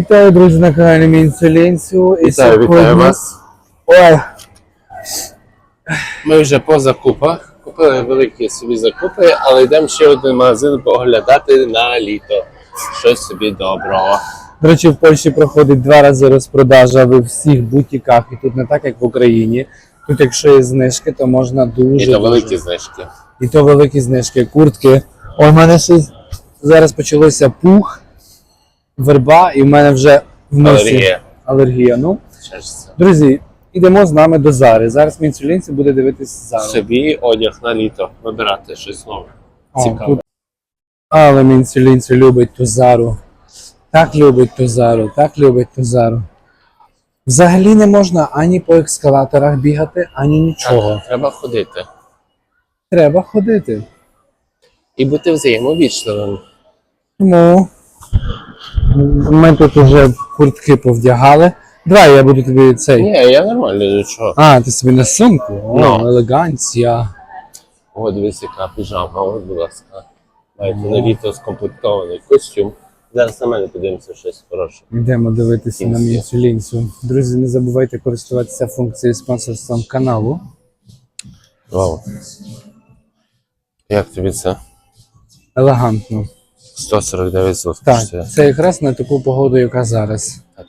Вітаю, друзі, на каналі Мінцелінцю. І Вітаю, сьогодні... вітаю вас. Ой, Ми вже по закупах. Купили великі собі закупи, але йдемо ще один магазин поглядати на літо. Щось собі доброго. до речі, в Польщі проходить два рази розпродажа в всіх бутіках. І тут не так, як в Україні. Тут, якщо є знижки, то можна дуже. І то дуже- великі знижки. І то великі знижки, куртки. Ой, в мене ще зараз почалося пух, верба, і в мене вже в носі Алергія. алергія. Ну, друзі, ідемо з нами до Зари. Зараз Мінцелінці буде дивитися Зару. Собі одяг на літо. Вибирати щось нове. О, Цікаво. тут- Але Мінцелінці любить ту Зару. Так любить ту Зару, так любить ту Зару. Взагалі не можна ані по ескалаторах бігати, ані нічого. Так, треба ходити. Треба ходити. І бути взаємовічливим. Тому ми тут вже куртки повдягали. Давай я буду тобі цей. Ні, я нормально нічого. А, ти собі на сумку? О, Ну. елеганція. О, дивись, яка піжама, ось, будь ласка. Маєте на літо скомплектований костюм. Зараз на мене подивимося щось хороше. Йдемо дивитися на Інсі. Мінцелінцю. Друзі, не забувайте користуватися функцією спонсорством каналу. Вау. Як тобі це? Елегантно. 149 злотих Так, це якраз на таку погоду, яка зараз. Так.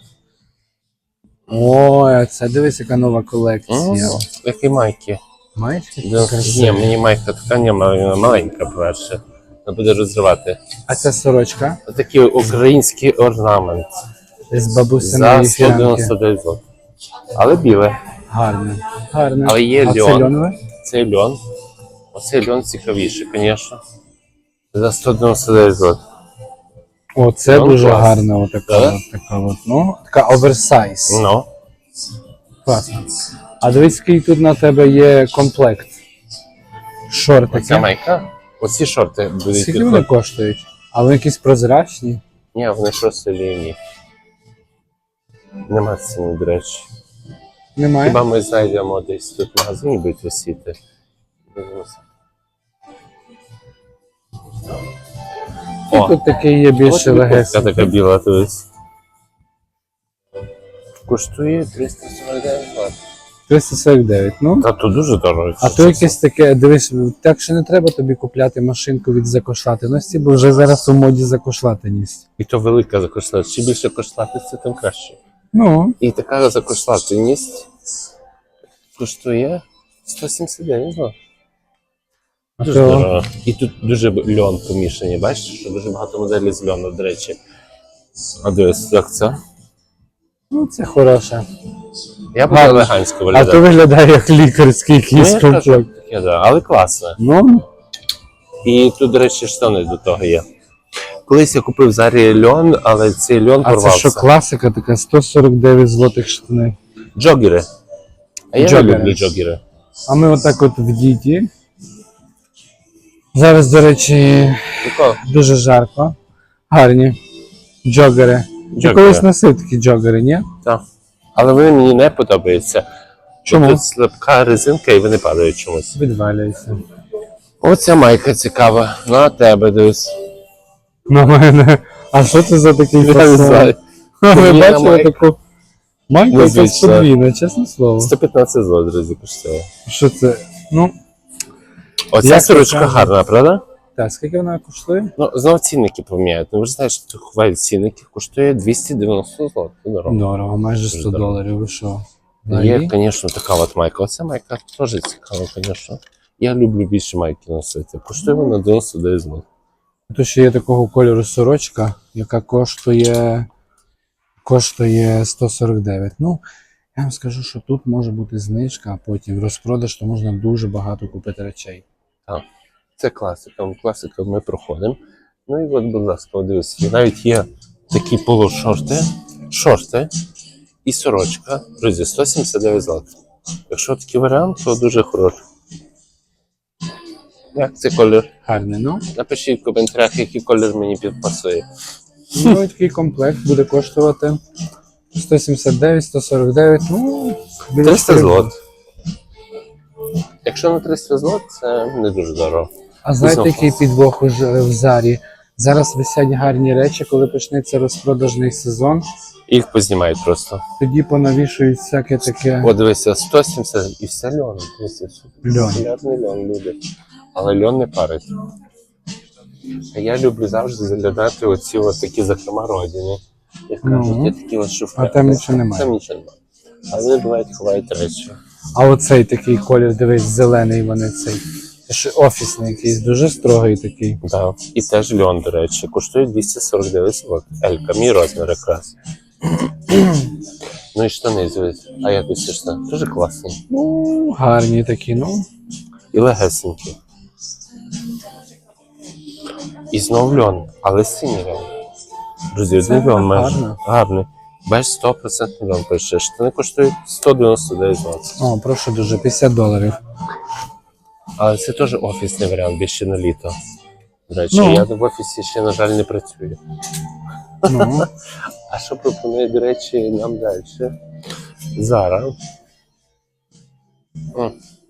Ой, це дивись, яка нова колекція. Які майки? Маєш Да, Ні, мені майка така не вона маленька, по-перше. Вона буде розривати. А це сорочка Такий український орнамент. з За бабусиної фіранки. 199 злотих. Але біле. Гарне. Гарне. Але є а це льон. Цей льон. Оцей льон цікавіший, звісно. За 199 злотих. О, це Льон дуже клас. гарна отака, Да? от, така от, ну, така оверсайз. Ну. Класно. А дивись, який тут на тебе є комплект. Оця Шортики. майка. Оці шорти будуть Скільки вони підходити. коштують? А вони якісь прозрачні? Ні, вони просто лінії. Нема ціни, до речі. Немає? Хіба ми знайдемо десь тут в магазині будуть висіти. Дивимося. І О, тут такий є більше тобі така біла, то есть. Коштує 349 бат. 349, ну. Та то дуже дорого. А то якесь таке, дивись, так що не треба тобі купляти машинку від закошлатиності, бо вже зараз у моді закошлатиність. І то велика закошлатність. Чим більше кошлатиться, тим краще. Ну, І така закошлатність коштує 179 злотих. А Дуже то. І тут дуже льон помішаний. Бачиш, що дуже багато моделей з льону, до речі. А дивись, як це? ну, це хороше. Я буду Гарно. елегантсько А виглядати. то виглядає як лікарський Ну, я кажу, комплект. таке, да, але класно. Ну, І тут, до речі, штани до того є. Колись я купив в Зарі льон, але цей льон а це порвався. що класика така 149 злотих штани. Джогери. А я Джогери. люблю джогери. А ми отак от в діті. Зараз, до речі, дуже жарко. Гарні. Джогери. Ти Джогери. колись носив такі джогери, ні? Так. Але вони мені не подобаються. Чому? Тут слабка резинка і вони падають чомусь. Відвалюється. Оця майка цікава. На тебе дивись. На мене. А що це за такий Я не фасон? Ви Подвійна бачили майка. таку майку, якась Незвично. подвійна, чесне слово. 115 злот, друзі, коштує. Що це? Ну, Оця сорочка гарна, правда? так, скільки вона коштує? Ну, знову цінники поміняють. Ну, ви ж знаєте, що хваль цінники коштує 290 злот. Це дорого. Дорого, майже 100 дорого. доларів. Ви що? Є, звісно, така от майка. Оця майка теж цікава, звісно. Я люблю більше майки носити. Коштує вона 99 злот. Тут ще є такого кольору сорочка, яка коштує коштує 149. Ну, я вам скажу, що тут може бути знижка, а потім розпродаж, то можна дуже багато купити речей. Це класика. Класика ми проходимо. Ну і от, будь ласка, дивіться, навіть є такі полушорти, шорти і сорочка. Друзі, 179 злот. Якщо такий варіант, то дуже хороший. Як цей колір? Гарний, ну. Напишіть в коментарях, який колір мені підпасує. Ну і такий комплект буде коштувати 179, 149, ну, біля 300 400. злот. Якщо на 300 злот, це не дуже дорого. А знаєте, який підвох у в зарі? Зараз висять гарні речі, коли почнеться розпродажний сезон. Їх познімають просто. Тоді понавішують всяке таке. О, дивися, 170 і все льон. Дивися. Льон. Популярний льон люди. Але льон не парить. А я люблю завжди заглядати оці от такі, родини. Як Ну. кажуть, є такі от шуфли. А там нічого немає. Там нічого немає. Але вони бувають ховають речі. А оцей такий колір, дивись, зелений вони цей. Це ж офісний якийсь, дуже строгий такий. Да. І теж льон, до речі, коштує 249 злот. Елька, мій розмір якраз. ну і штани, дивись. А як ці штани? Дуже класні. Ну, гарні такі, ну. І легесенькі. І знов льон, але синій льон. Друзі, один льон майже. гарно. Гарний. Бачиш, 100% льон пише. Штани коштують 199 злот. О, прошу дуже, 50 доларів. Але це теж офісний варіант, більше на літо. До речі, Ну. я в офісі ще, на жаль, не працюю. Ну, А що пропонує, до речі, нам далі? Зараз.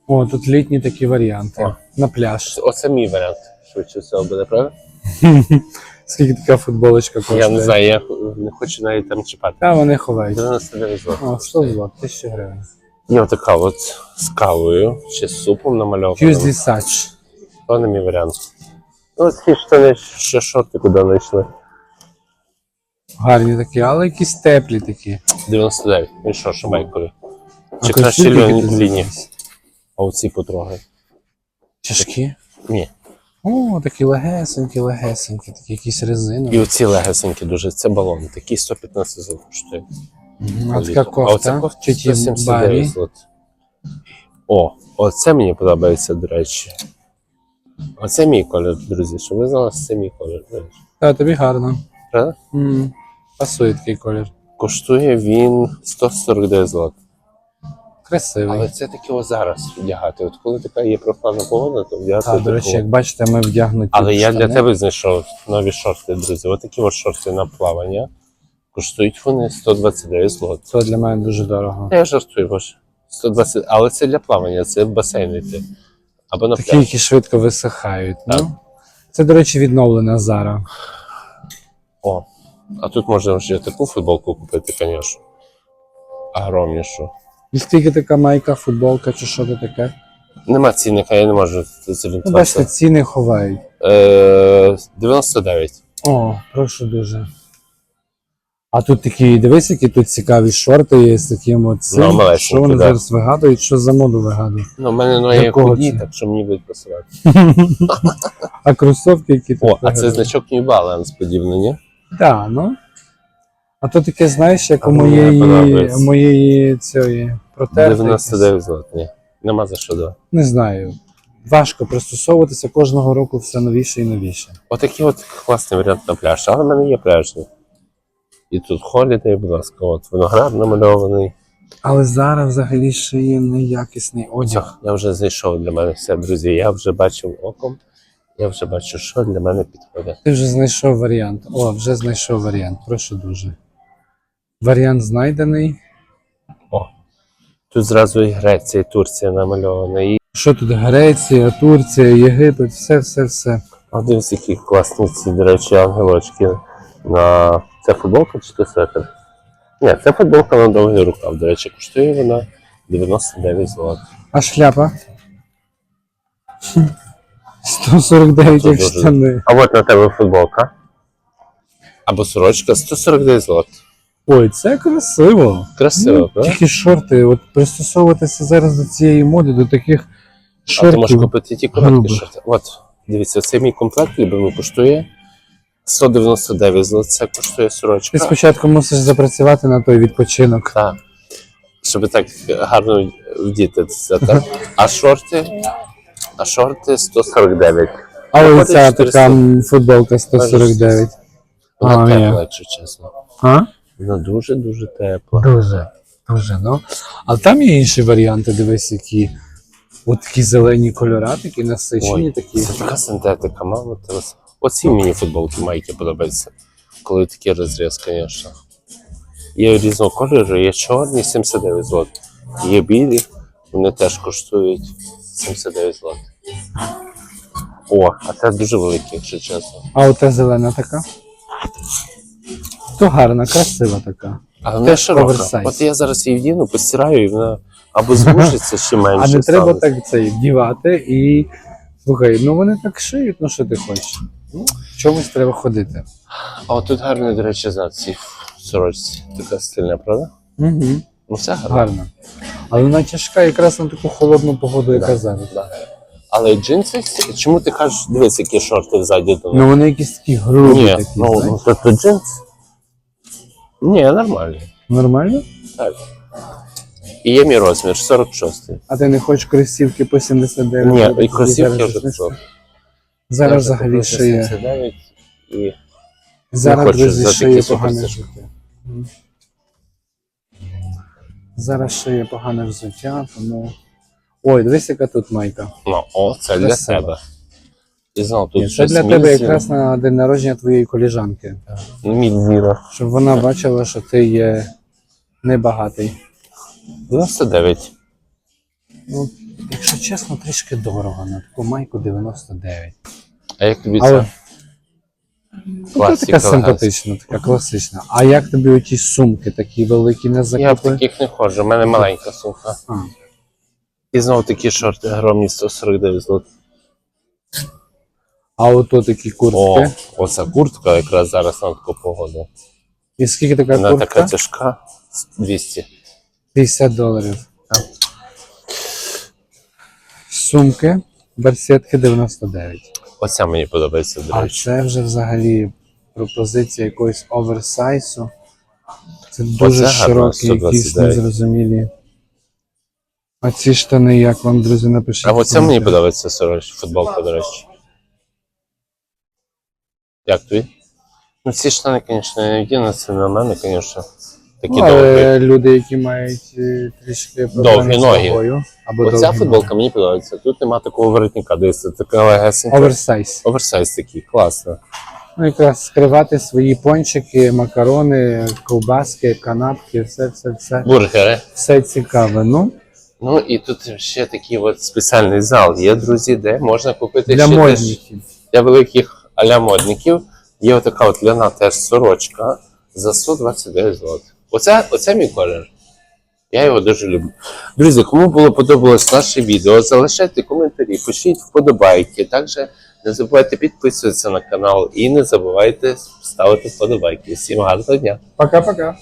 О, тут літні такі варіанти. О. На пляж. Оце мій варіант. Швидше всього буде, правда? Скільки така футболочка коштує? Я не знаю, я не хочу навіть там чіпати. Та вони ховають. 99 злот. О, 100 злот, 1000 гривень. Є отака от з кавою чи з супом намальована. Tuesday Such. То не мій варіант. Ну, ці штани ще шорти куди знайшли. Гарні такі, але якісь теплі такі. 99. Він що, шамайкові? А Чи краще лінії? А оці потрогай. Тяжкі. Ні. О, такі легесенькі, легесенькі, такі якісь І оці легесенькі дуже. Це балон. Такий 115 злот коштує. Мгм, А така кофта. кофта Чи ті 179 барі. злот. О, оце мені подобається, до речі. Оце мій колір, друзі. Щоб ви знали, це мій колір. до речі. Та, тобі гарно. Правда? М, Пасує такий колір. Коштує він 149 злот. Красивий. Але це таке зараз вдягати. От коли така є прохладна погода, то вдягати. А, до речі, як бачите, ми вдягнуті. Але я для тебе знайшов нові шорти, друзі. Ось такі шорти на плавання. Коштують вони 129 злот. Це для мене дуже дорого. Та Я жартую, боже. 120, але це для плавання, це в басейн йти. Або на Такі, пляж. які швидко висихають. Так. Ну, це, до речі, відновлена Зара. О, а тут можна вже таку футболку купити, звісно. Огромнішу. І скільки така майка, футболка чи що це таке? Нема цінника, я не можу Ну, бачите, зорієнтуватися. ціни ховають. Е, 99. О, прошу дуже. А тут такі, дивись, які тут цікаві шорти є з таким от цим. Ну, малесенькі, що вони да. зараз вигадують, що за моду вигадують. Ну, в мене Якого худі, це? так що мені будуть пасувати. А кросовки, які тут О, а це вигадують. значок New Balance подібний, ні? Так, ну. А то таке, знаєш, як у моєї, подобається. моєї цієї протерти. 99 злот, ні. Нема за що да. Не знаю. Важко пристосовуватися кожного року все новіше і новіше. Отакий от класний варіант на пляж, але в мене є пляжний. І тут холідей, будь ласка, от виноград намальований. Але зараз взагалі ще є неякісний одяг. Я вже знайшов для мене все, друзі. Я вже бачив оком, я вже бачу, що для мене підходить. Ти вже знайшов варіант. О, вже знайшов варіант. Прошу дуже. Варіант знайдений. О, тут зразу і Греція, і Турція намальована. І Що тут? Греція, Турція, Єгипет, все, все, все. а дивись, які класні ці, до речі, ангелочки. На... Це футболка чи це светр? Ні, це футболка на довгий рукав. До речі, коштує вона 99 злот. А шляпа? 149 як штани. А от на тебе футболка. Або сорочка 149 злот. Ой, це красиво. Красиво, Ну, правда? Тільки шорти, от пристосовуватися зараз до цієї моди, до таких А ти можеш купити ті короткі шорти. От, дивіться, цей мій комплект любимий коштує 199 злот. Це коштує сорочка. Ти спочатку мусиш запрацювати на той відпочинок. Так. Щоб так гарно вдіти це, так? А шорти? А шорти 149. А оця така футболка 149. Вона А, якщо чесно. А? Вона дуже-дуже тепла. Дуже. Дуже, ну. А там є інші варіанти, дивись, які. От такі зелені кольора, такі насичені, Ой, такі. Це така синтетика, мама. Teraz. Оці мені футболки майки подобаються. Коли такий розріз, звісно. Є різного кольору, є чорні 79 злот. Є білі, вони теж коштують 79 злот. О, а це дуже великий, якщо чесно. А ота зелена така. То гарна, красива така. Але вона Теж широка. оверсайз. От я зараз її вдіну, постираю, і вона або звужиться ще менше. А не треба стане. так це вдівати і. Слухай, ну вони так шиють, ну що ти хочеш. Ну, в чомусь треба ходити. А от тут гарний, до речі, знак цій сорочці. Така стильна, правда? Угу. Ну все гарно. Гарно. Але вона тяжка якраз на таку холодну погоду, яка Да. зараз. Да. Але джинси, чому ти кажеш, дивись, які шорти ззаді до Ну вони якісь такі грубі Ні, такі. ну знаєш. то, то джинс. Ні, нормально. Нормально? Так. І є мій розмір 46. А ти не хочеш кросівки по 79? Ні, і кросівки вже купив. Зараз взагалі купив ще є. 79 і Зараз, хочу друзі, за ще такі є погане знижки. взуття. Мгм. Зараз ще є погане взуття, тому. Ой, дивись, яка тут майка. Ну, о, це для Красиво. тебе. І знову тут Ні, це щось для тебе мізі. якраз на день народження твоєї коліжанки. Мідніра. Щоб вона бачила, що ти є небагатий. 99. Ну, якщо чесно, трішки дорого на таку майку 99. А як тобі Але це? ну, це Класика така симпатична, така класична. А як тобі оті сумки такі великі не Я в закупи? таких не ходжу, у мене маленька сумка. А, І знову такі шорти огромні 149 злот. А ото такі О, куртки. оця куртка якраз зараз на таку погоду. І скільки така Вона куртка? така тяжка. 200. 50 доларів. Так. Сумки, барсетки 99. Оця мені подобається, до А речі. це вже взагалі пропозиція якогось оверсайсу. Це дуже гарно, широкі, якісь 129. незрозумілі. А ці штани, як вам, друзі, напишіть. А в оця мені коментарях. подобається сороч, футболка, до речі. Як тобі? Ну, ці штани, звісно, не вдіну, це на мене, звісно. Такі Ну, довгі. але люди, які мають е, трішки проблеми Довгі з ноги. або Оця довгі футболка мені подобається. Тут нема такого воротника, дивіться, така легесенька. Оверсайз. Оверсайз такий, класно. Ну, якраз скривати свої пончики, макарони, ковбаски, канапки, все, все, все. Бургери. Все цікаве. Ну, Ну і тут ще такий от спеціальний зал є, друзі, де можна купити для ще теж модників. для великих аля модників. Є отака от ляна теж сорочка за 129 злот. Оце, оце мій колір. Я його дуже люблю. Друзі, кому було подобалось наше відео, залишайте коментарі, пишіть вподобайки. Також не забувайте підписуватися на канал і не забувайте ставити вподобайки. Всім гарного дня! Пока-пока.